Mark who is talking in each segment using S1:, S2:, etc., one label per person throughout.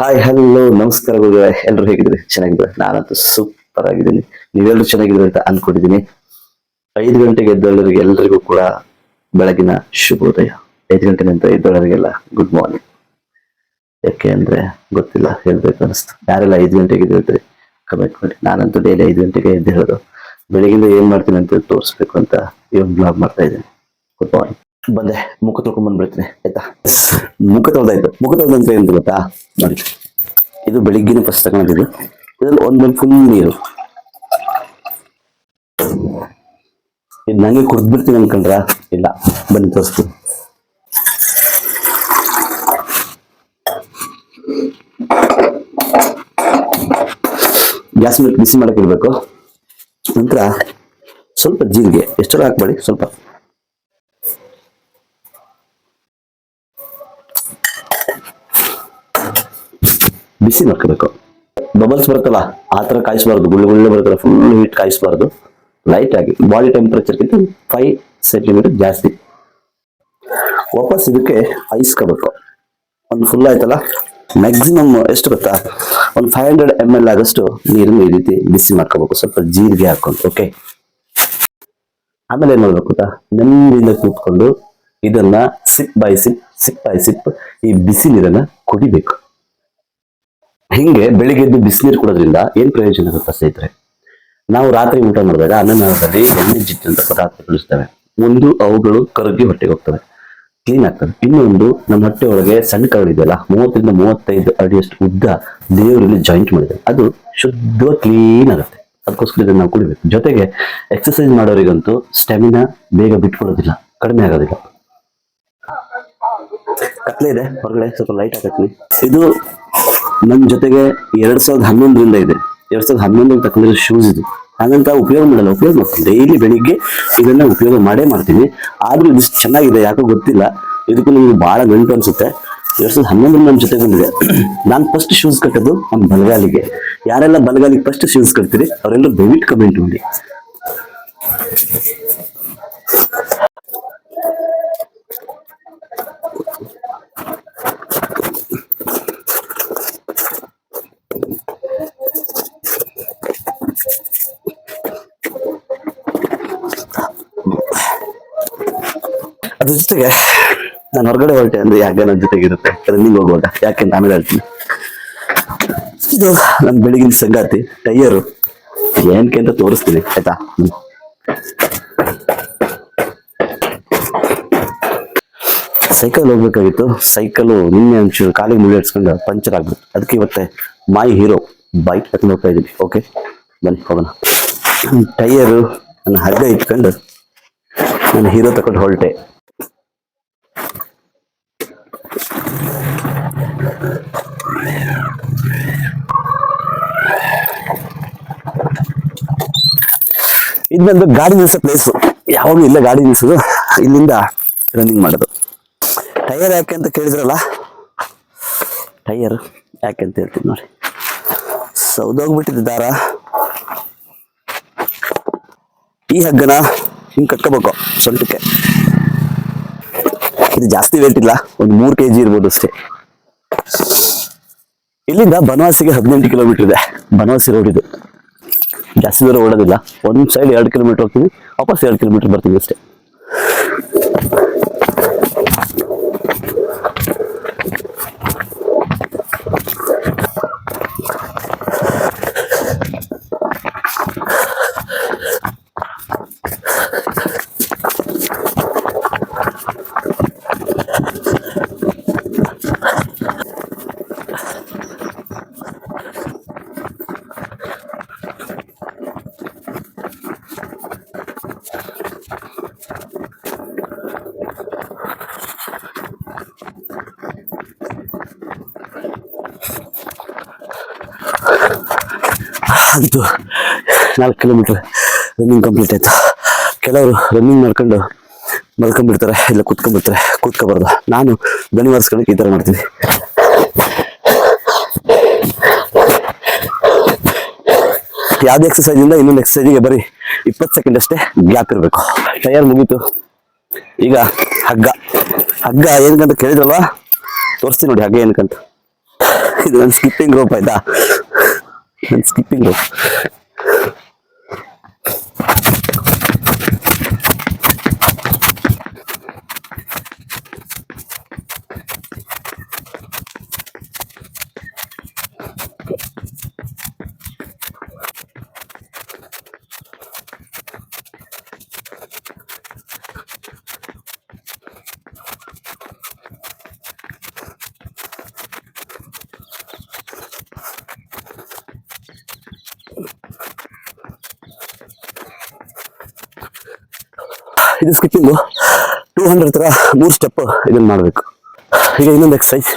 S1: Hi hello ನಮಸ್ಕಾರ ಎಲ್ಲರೂ ಹೇಗಿದ್ರೆ ಚೆನ್ನಾಗಿದ್ರೆ ನಾನಂತೂ ಸೂಪರ್ ಆಗಿದ್ದೀನಿ. ನೀವೆಲ್ಲರೂ ಚೆನ್ನಾಗಿದ್ರೆ ಅಂತ ಅನ್ಕೊಂಡಿದ್ದೀನಿ. ಐದು ಗಂಟೆಗೆ ಎದ್ದೇಳೋರಿಗೆ ಎಲ್ಲರಿಗೂ ಕೂಡ ಬೆಳಗಿನ ಶುಭೋದಯ. ಐದು ಗಂಟೆ ನಂತರ ಎದ್ದವರಿಗೆಲ್ಲ ಗುಡ್ ಮಾರ್ನಿಂಗ್ ಯಾಕೆ ಅಂದ್ರೆ ಗೊತ್ತಿಲ್ಲ, ಹೇಳ್ಬೇಕು ಅನಿಸ್ತು. ಯಾರೆಲ್ಲ ಐದು ಗಂಟೆಗೆ ಎದ್ದೇಳ್ತೀರಿ? ಕಮೆಂಟ್ ಮಾಡಿ. ನಾನಂತೂ ಡೈಲಿ ಐದು ಗಂಟೆಗೆ ಎದ್ದು ಹೇಳೋದು ಬೆಳಗಿಂದ ಏನ್ ಮಾಡ್ತೀನಿ ಅಂತ ತೋರಿಸ್ಬೇಕು ಅಂತ ಇವಾಗ ಬ್ಲಾಗ್ ಮಾಡ್ತಾ ಇದ್ದೀನಿ. ಗುಡ್ ಮಾರ್ನಿಂಗ್ ಬಂದೆ, ಮುಖ ತೊಳ್ಕೊಂಡ್ ಬಂದ್ಬಿಡ್ತೀನಿ ಆಯ್ತಾ? ಮುಖ ತೊಳ್ದಾಯ್ತು. ಮುಖ ತೊಳ್ದಂತ ಏನು ಗೊತ್ತಾ? ನೋಡಿ. ಇದು ಬೆಳಿಗ್ಗಿನ ಫಸ್ಟ್ ತಗೊಂಡಿದ್ದು ಇದ್ರಲ್ಲಿ ಒಂದೊಂದು ಫುಲ್ ನೀರು. ಇದು ನಂಗೆ ಕುಡ್ದ್ಬಿಡ್ತೀನಿ ಅನ್ಕೊಂಡ್ರ? ಇಲ್ಲ, ಬನ್ನಿ ತೋರಿಸ್ತೀನಿ. ಗ್ಯಾಸ್ ಮೇಲೆ ಬಿಸಿ ಮಾಡಕ್ಕೆ ಇರ್ಬೇಕು ನಂತರ ಸ್ವಲ್ಪ ಜೀರಿಗೆ. ಎಷ್ಟರ ಹಾಕ್ಬೇಡಿ? ಸ್ವಲ್ಪ. ಬಿಸಿ ಮಾಡ್ಕೋಬೇಕು ಬಬಲ್ಸ್ ಬರುತ್ತಲ್ಲ, ಆ ಥರ ಕಾಯಿಸಬಾರ್ದು. ಗುಳ್ಳೆ ಗುಳ್ಳೆ ಬರುತ್ತಲ್ಲ ಫುಲ್ ಹೀಟ್ ಕಾಯಿಸಬಾರ್ದು. ಲೈಟ್ ಆಗಿ ಬಾಡಿ ಟೆಂಪ್ರೇಚರ್ಗಿಂತ ಫೈವ್ ಸೆಂಟಿಮೀಟರ್ ಜಾಸ್ತಿ. ವಾಪಸ್ ಇದಕ್ಕೆ ಐಸ್ಕೋಬೇಕು ಒಂದು ಫುಲ್ ಆಯ್ತಲ್ಲ? ಮ್ಯಾಕ್ಸಿಮಮ್ ಎಷ್ಟು ಗೊತ್ತಾ? ಒಂದು ಫೈವ್ ಹಂಡ್ರೆಡ್ ಎಂ ಎಲ್ ಆಗಷ್ಟು ನೀರನ್ನು ಈ ರೀತಿ ಬಿಸಿ ಮಾಡ್ಕೋಬೇಕು. ಸ್ವಲ್ಪ ಜೀರಿಗೆ ಹಾಕೊಂಡು ಓಕೆ ಆಮೇಲೆ ಏನ್ ಮಾಡ್ಬೇಕು ಗೊತ್ತಾ? ನೆಮ್ಮದಿಯಿಂದ ಕೂತ್ಕೊಂಡು ಇದನ್ನ sip by sip sip by sip ಈ ಬಿಸಿ ನೀರನ್ನ ಕುಡಿಬೇಕು. ಹಿಂಗೆ ಬೆಳಿಗ್ಗೆ ಎದ್ದು ಬಿಸಿನೀರು ಕುಡೋದ್ರಿಂದ ಏನ್ ಪ್ರಯೋಜನ ಆಗುತ್ತೆ ಸ್ನೇಹಿತರೆ? ನಾವು ರಾತ್ರಿ ಊಟ ಮಾಡಿದಾಗ ಅನ್ನನಾಳದಲ್ಲಿ ಎಣ್ಣೆ ಜಿಟ್ಟು ಅಂತ ಪದಾರ್ಥಗಳು ಇರ್ತವೆ ಒಂದು, ಅವುಗಳು ಕರಗಿ ಹೊಟ್ಟೆಗೆ ಹೋಗ್ತವೆ. ಕ್ಲೀನ್ ಆಗ್ತವೆ. ಇನ್ನೊಂದು, ನಮ್ಮ ಹೊಟ್ಟೆ ಒಳಗೆ ಸಣ್ಣ ಕರಳಿದೆಯಲ್ಲ ಮೂವತ್ತರಿಂದ ಮೂವತ್ತೈದು ಅಡಿಯಷ್ಟು ಉದ್ದ ದೇವರಲ್ಲಿ ಜಾಯಿಂಟ್ ಮಾಡಿದೆ ಅದು ಶುದ್ಧ ಕ್ಲೀನ್ ಆಗುತ್ತೆ. ಅದಕ್ಕೋಸ್ಕರ ಇದನ್ನ ನಾವು ಕುಡಿಬೇಕು. ಜೊತೆಗೆ ಎಕ್ಸಸೈಸ್ ಮಾಡೋರಿಗಂತೂ ಸ್ಟೆಮಿನಾ ಬೇಗ ಬಿಟ್ಕೊಡೋದಿಲ್ಲ ಕಡಿಮೆ ಆಗೋದಿಲ್ಲ. ಕತ್ಲೆ ಇದೆ. ಹೊರಗಡೆ ಸ್ವಲ್ಪ ಲೈಟ್ ಆಗತ್ತೆ ಇದು ನನ್ನ ಜೊತೆಗೆ ಎರಡ್ ಸಾವಿರದ ಹನ್ನೊಂದರಿಂದ ಇದೆ. ಎರಡ್ ಸಾವಿರದ ಹನ್ನೊಂದು ತಗೊಂಡಿರೋ ಶೂಸ್ ಇದು. ಹಾಗಂತ ಉಪಯೋಗ ಮಾಡಲ್ಲ, ಉಪಯೋಗ ಮಾಡ್ತೀನಿ. ಡೈಲಿ ಬೆಳಿಗ್ಗೆ ಇದನ್ನ ಉಪಯೋಗ ಮಾಡೇ ಮಾಡ್ತೀನಿ. ಆದ್ರೂ ಇದು ಚೆನ್ನಾಗಿದೆ, ಯಾಕೋ ಗೊತ್ತಿಲ್ಲ. ಇದಕ್ಕೂ ನಿಮ್ಗೆ ಬಹಳ ಗಂಟು ಅನ್ಸುತ್ತೆ. ಎರಡ್ ಸಾವಿರದ ಹನ್ನೊಂದರಿಂದ ನಮ್ಮ ಜೊತೆ ಬಂದಿದೆ. ನಾನು ಫಸ್ಟ್ ಶೂಸ್ ಕಟ್ಟೋದು ನಮ್ಮ ಬಲಗಾಲಿಗೆ. ಯಾರೆಲ್ಲ ಬಲಗಾಲಿಗೆ ಫಸ್ಟ್ ಶೂಸ್ ಕಟ್ತೀರಿ, ಅವರೆಲ್ಲರೂ ದಯವಿಟ್ಟು ಕಮೆಂಟ್ ಮಾಡಿ. ಜೊತೆಗೆ ನಾನು ಹೊರಗಡೆ ಹೊರಟೆ ಅಂದ್ರೆ ಯಾಕೆ ನನ್ನ ಜೊತೆಗಿರುತ್ತೆ? ರನ್ನಿಂಗ್ ಹೋಗುವಾಗ. ಯಾಕೆ ಅಂತ ಆಮೇಲೆ ಹೇಳ್ತೀನಿ? ಇದು ನನ್ನ ಬೆಳಗಿನ ಸಂಗಾತಿ, ಟೈಯರು. ಏನಕ್ಕೆ ಅಂತ ತೋರಿಸ್ತೀನಿ, ಆಯ್ತಾ? ಸೈಕಲ್ ಹೋಗ್ಬೇಕಾಗಿತ್ತು. ಸೈಕಲ್ ನಿನ್ನೆ ಅಂಶ ಕಾಲಿಗೆ ಮುಳ್ಳು ಪಂಚರ್ ಆಗ್ಬಿಟ್ಟು ಅದಕ್ಕೆ ಇವತ್ತೆ ಮೈ ಹೀರೋ ಬೈಕ್ ತಗೊಂಡು ಹೋಗ್ತಾ ಇದ್ದೀನಿ. ಓಕೆ? ಬನ್ನಿ, ಹೋಗೋಣ. ಟೈಯರು ನನ್ನ ಹಗ್ಗ ಇಟ್ಕೊಂಡು ನಾನು ಹೀರೋ ತಗೊಂಡು ಹೊರಟೆ. ಇದು ಬಂದು ಗಾಡಿ ನಿಲ್ಸೋ ಪ್ಲೇಸು ಯಾವಾಗಲೂ ಇಲ್ಲ ಗಾಡಿ ನಿಲ್ಸೋದು. ಇಲ್ಲಿಂದ ರನ್ನಿಂಗ್ ಮಾಡೋದು. ಟೈರ್ ಯಾಕೆ ಅಂತ ಕೇಳಿದ್ರಲ್ಲ? ಟೈರ್ ಯಾಕೆ ಅಂತ ಹೇಳ್ತೀನಿ ನೋಡಿ. ಸೌದೋಗ್ಬಿಟ್ಟಿದ್ದ ದಾರ. ಈ ಹಗ್ಗನ ಹಿಂಗೆ ಕಟ್ಕೋಬೇಕು ಸೊಂಟಕ್ಕೆ. ಇದು ಜಾಸ್ತಿ ವೇಟ್ ಇಲ್ಲ, ಒಂದು ಮೂರು ಕೆ ಜಿ ಇರ್ಬೋದು ಅಷ್ಟೇ. ಇಲ್ಲಿಂದ ಬನವಾಸಿಗೆ ಹದಿನೆಂಟು ಕಿಲೋಮೀಟರ್ ಇದೆ. ಬನವಾಸಿ ರೋಡ್ ಇದು. ಜಾಸ್ತಿ ದೂರ ಓಡೋದಿಲ್ಲ. ಒಂದ್ ಸೈಡ್ ಎರಡು ಕಿಲೋಮೀಟರ್ ಹೋಗ್ತೀವಿ ವಾಪಸ್ ಎರಡು ಕಿಲೋಮೀಟರ್ ಬರ್ತೀವಿ ಅಷ್ಟೇ. ಅಂತೂ ನಾಲ್ಕು ಕಿಲೋಮೀಟ್ರ್ ರನ್ನಿಂಗ್ ಕಂಪ್ಲೀಟ್ ಆಯಿತು. ಕೆಲವರು ರನ್ನಿಂಗ್ ಮಾಡ್ಕೊಂಡು ಮಲ್ಕೊಂಡ್ಬಿಡ್ತಾರೆ, ಇಲ್ಲ ಕುತ್ಕೊಂಡ್ಬಿಡ್ತಾರೆ, ಕೂತ್ಕೋಬಾರ್ದು. ನಾನು ದನಿ ಮಾಡಿಸ್ಕೊಳಕ್ಕೆ ಈ ಥರ ಮಾಡ್ತೀನಿ. ಯಾವುದೇ ಎಕ್ಸಸೈಸಿಂದ ಇನ್ನೊಂದು ಎಕ್ಸಸೈಸಿಗೆ ಬರೀ ಇಪ್ಪತ್ತು ಸೆಕೆಂಡ್ ಅಷ್ಟೇ ಗ್ಯಾಪ್ ಇರಬೇಕು. ಟೈರ್ ಮುಗೀತು. ಈಗ ಹಗ್ಗ. ಹಗ್ಗ ಏನಕ್ಕಂತ ಕೇಳಿದ್ರಲ್ವಾ? ತೋರಿಸ್ತೀನಿ ನೋಡಿ ಹಗ್ಗ ಏನಕ್ಕಂತ. ಇದು ನನ್ನ ಸ್ಕಿಪ್ಪಿಂಗ್ ರೋಪ್ ಆಯ್ತಾ? ನನ್ನ ಇದು ಸ್ಕಿಪ್ಪಿಂಗು. ಟೂ ಹಂಡ್ರೆಡ್ ಥರ ಮೂರು ಸ್ಟೆಪ್ ಇದನ್ನು ಮಾಡಬೇಕು. ಈಗ ಇನ್ನೊಂದು ಎಕ್ಸಸೈಸ್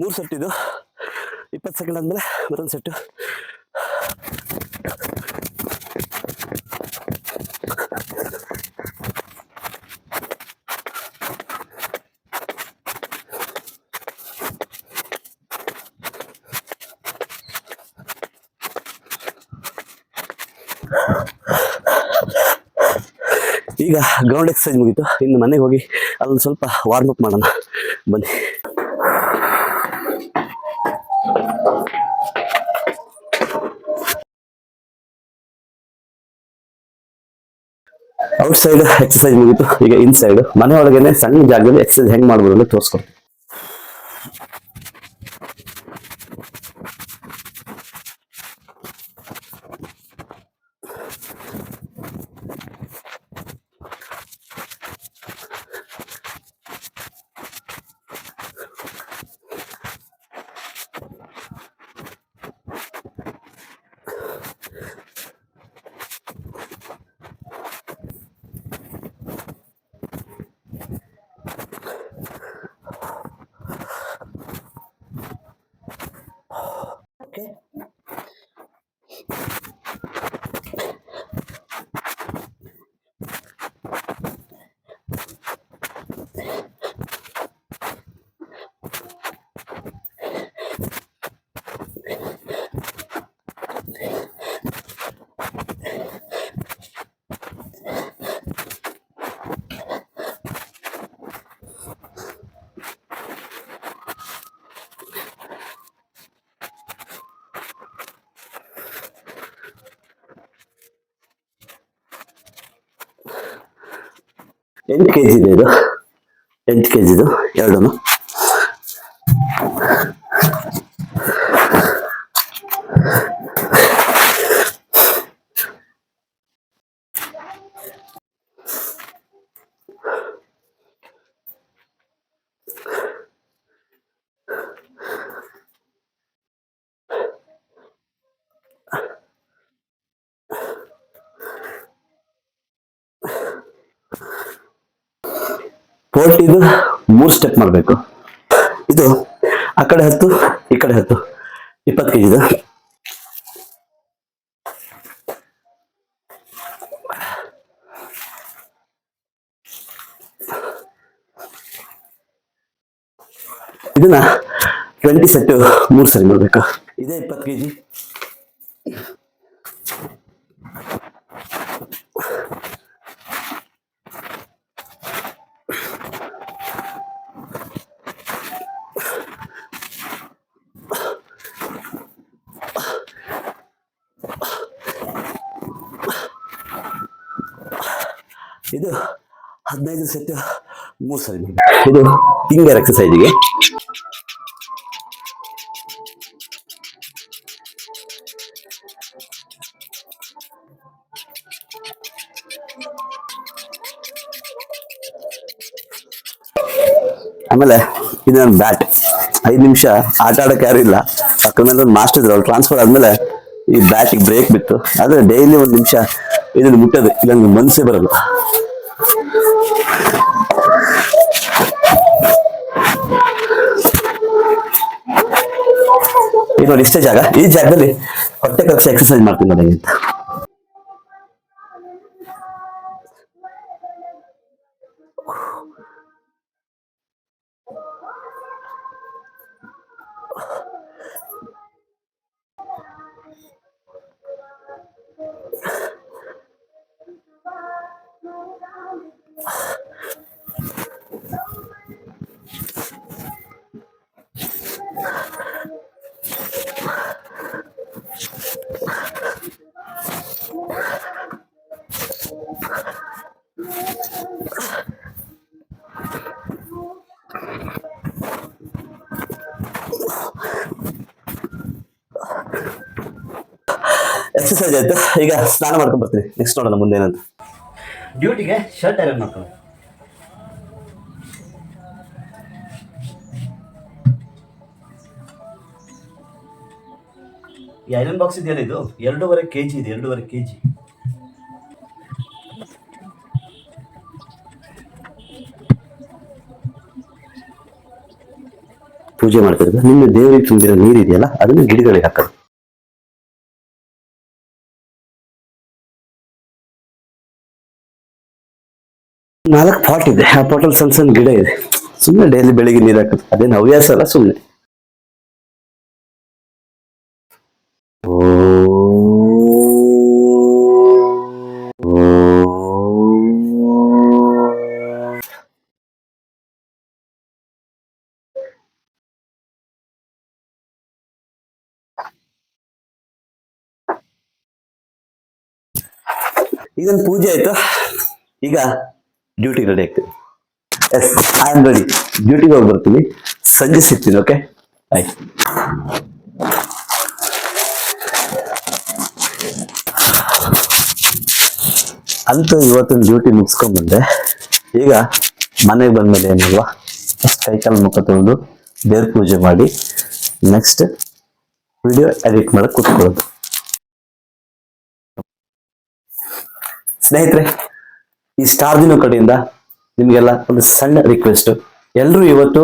S1: ಮೂರು ಸೆಟ್ ಇದು. ಇಪ್ಪತ್ತು ಸೆಕೆಂಡ್ ಆದ್ಮೇಲೆ ಮತ್ತೊಂದು ಸೆಟ್ಟು ಈಗ ಗ್ರೌಂಡ್ ಎಕ್ಸಸೈಸ್ ಮುಗೀತು. ಇನ್ನು ಮನೆಗೆ ಹೋಗಿ ಅಲ್ಲೊಂದು ಸ್ವಲ್ಪ ವಾರ್ಮ್ ಅಪ್ ಮಾಡೋಣ. ಬನ್ನಿ. ಔಟ್ ಸೈಡ್ ಎಕ್ಸಸೈಸ್ ಮುಗೀತು. ಈಗ ಇನ್ಸೈಡ್ ಮನೆ ಸಣ್ಣ ಜಾಗದಲ್ಲಿ ಎಕ್ಸಸೈಸ್ ಹೆಂಗ್ ಮಾಡ್ಬೋದು ಅಂತ ತೋರಿಸ್ಕೊಡ್ತೀನಿ. ಎಂಟು ಕೆ ಜಿದು ಇದು? ಎಂಟು ಕೆ ಜಿದು ಎರಡೂ ಫೋರ್ಟ್ ಇದು ಮೂರು ಸ್ಟೆಪ್ ಮಾಡಬೇಕು. ಇದು ಆ ಕಡೆ ಹತ್ತು, ಈ ಕಡೆ ಹತ್ತು. ಇಪ್ಪತ್ತು ಕೆ ಜಿದು ಇದನ್ನ ಟ್ವೆಂಟಿ ಸೆಟ್ಟು ಮೂರು ಸರಿ ಮಾಡಬೇಕು. ಇದೇ ಇಪ್ಪತ್ತು ಕೆ ಜಿ ಇದು ಹದಿನೈದು ಸೆಟ್ ಮೂರು ಸರಿ. ಇದು ಫಿಂಗರ್ ಎಕ್ಸಸೈಜ್ಗೆ ಆಮೇಲೆ ಇದು ನನ್ನ ಬ್ಯಾಟ್ ಐದು ನಿಮಿಷ ಆಟ ಆಡಕ್ಕೆ ಯಾರು ಇಲ್ಲ. ಅದ್ರ ಮೇಲೆ ಒಂದು ಮಾಸ್ಟರ್ ಇದ್ರು ಅವ್ರು ಟ್ರಾನ್ಸ್ಫರ್ ಆದ್ಮೇಲೆ ಈ ಬ್ಯಾಟಿಗೆ ಬ್ರೇಕ್ ಬಿತ್ತು. ಆದರೆ ಡೈಲಿ ಒಂದು ನಿಮಿಷ ಇದನ್ನ ಮುಟ್ಟೋದು. ಇಲ್ಲ ನಂಗೆ ಮನಸ್ಸೇ ಬರಲ್ಲ. ನೋಡಿ ಇಷ್ಟೇ ಜಾಗ. ಈ ಜಾಗದಲ್ಲಿ ಹೊಟ್ಟೆ ಕಕ್ಷೆ ಎಕ್ಸರ್ಸೈಸ್ ಮಾಡ್ತೀನಿ ನೋಡಿ ಅಂತ ಎಕ್ಸಸೈಸ್ ಆಯ್ತು? ಈಗ ಸ್ನಾನ ಮಾಡ್ಕೊಂಡು ಬರ್ತೀನಿ. ನೆಕ್ಸ್ಟ್ ನೋಡೋಣ ಮುಂದೆ ಏನಂತ ಡ್ಯೂಟಿಗೆ ಶರ್ಟ್ ಐರನ್ ಮಾಡ್ಕೊಂಡು ಈ ಐರನ್ ಬಾಕ್ಸ್ ಇದೆಯಲ್ಲ ಇದು? ಎರಡೂವರೆ ಕೆ ಜಿ ಇದೆ ಎರಡೂವರೆ ಕೆ ಜಿ ಪೂಜೆ ಮಾಡ್ತಿರ್ಬೇಕು ನಿಮ್ಮ ದೇವರಿಗೆ ತುಂಬಿರೋ ನೀರು ಇದೆಯಲ್ಲ ಅದನ್ನ ಗಿಡಗಳಿಗೆ ಹಾಕೋದು. ನಾಲ್ಕು ಪಾಟ್ ಇದೆ. ಆ ಪಾಟಲ್ಲಿ ಸಣ್ಣ ಸಣ್ಣ ಗಿಡ ಇದೆ. ಸುಮ್ಮನೆ ಡೈಲಿ ಬೆಳಿಗ್ಗೆ ನೀರು ಹಾಕೋದು. ಅದೇನು ಹವ್ಯಾಸ ಅಲ್ಲ ಸುಮ್ಮನೆ ಈಗ ನನ್ನ ಪೂಜೆ ಆಯ್ತು? ಈಗ ಡ್ಯೂಟಿ ರೆಡಿ ಆಗ್ತೀವಿ. ಎಸ್ ಐ ಆಮ್ ರೆಡಿ ಡ್ಯೂಟಿಗೆ ಹೋಗಿ ಬರ್ತೀವಿ. ಸಂಜೆ ಸಿಗ್ತೀನಿ ಓಕೆ ಆಯ್ತು ಅಂತೂ ಇವತ್ತಿನ ಡ್ಯೂಟಿ ಮುಗಿಸ್ಕೊಂಡ್ಬಂದೆ. ಈಗ ಮನೆಗೆ ಬಂದ್ಮೇಲೆ ಏನಿಲ್ವಾ? ಕೈಕಾಲು ಮುಖ ತೊಗೊಂಡು ದೇವ್ರ ಪೂಜೆ ಮಾಡಿ ನೆಕ್ಸ್ಟ್ ವಿಡಿಯೋ ಎಡಿಟ್ ಮಾಡಕ್ಕೆ ಕೂತ್ಕೊಳ್ಳೋದು. ಸ್ನೇಹಿತರೆ ಈ ಸ್ಟಾರ್ ದಿನ ಕಡೆಯಿಂದ ನಿಮಗೆಲ್ಲ ಒಂದು ಸಣ್ಣ ರಿಕ್ವೆಸ್ಟ್ ಎಲ್ಲರೂ ಇವತ್ತು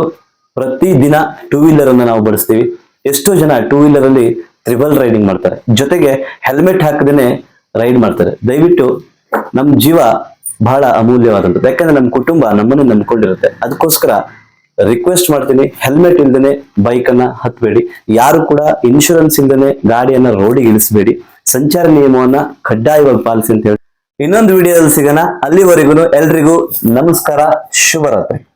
S1: ಪ್ರತಿ ದಿನ ಟೂ ವೀಲರ್ ಅನ್ನ ನಾವು ಬಳಸ್ತೀವಿ. ಎಷ್ಟೋ ಜನ ಟೂ ವೀಲರ್ ಅಲ್ಲಿ ಟ್ರಿಬಲ್ ರೈಡಿಂಗ್ ಮಾಡ್ತಾರೆ. ಜೊತೆಗೆ ಹೆಲ್ಮೆಟ್ ಹಾಕದೇನೆ ರೈಡ್ ಮಾಡ್ತಾರೆ. ದಯವಿಟ್ಟು ನಮ್ ಜೀವ ಬಹಳ ಅಮೂಲ್ಯವಾದಂತ ಯಾಕಂದ್ರೆ ನಮ್ಮ ಕುಟುಂಬ ನಮ್ಮನ್ನು ನಂಬ್ಕೊಂಡಿರುತ್ತೆ. ಅದಕ್ಕೋಸ್ಕರ ರಿಕ್ವೆಸ್ಟ್ ಮಾಡ್ತೀನಿ. ಹೆಲ್ಮೆಟ್ ಇಲ್ದೇನೆ ಬೈಕ್ ಅನ್ನ ಹತ್ಬೇಡಿ. ಯಾರು ಕೂಡ ಇನ್ಶೂರೆನ್ಸ್ ಇಲ್ದೇನೆ ಗಾಡಿಯನ್ನ ರೋಡಿಗೆ ಇಳಿಸಬೇಡಿ. ಸಂಚಾರ ನಿಯಮವನ್ನ ಕಡ್ಡಾಯವಾಗಿ ಪಾಲಿಸಿ ಅಂತ ಹೇಳಿ ಇನ್ನೊಂದು ವಿಡಿಯೋದಲ್ಲಿ ಸಿಗೋಣ. ಅಲ್ಲಿವರೆಗೂ ಎಲ್ರಿಗೂ ನಮಸ್ಕಾರ ಶುಭರಾತ್ರಿ.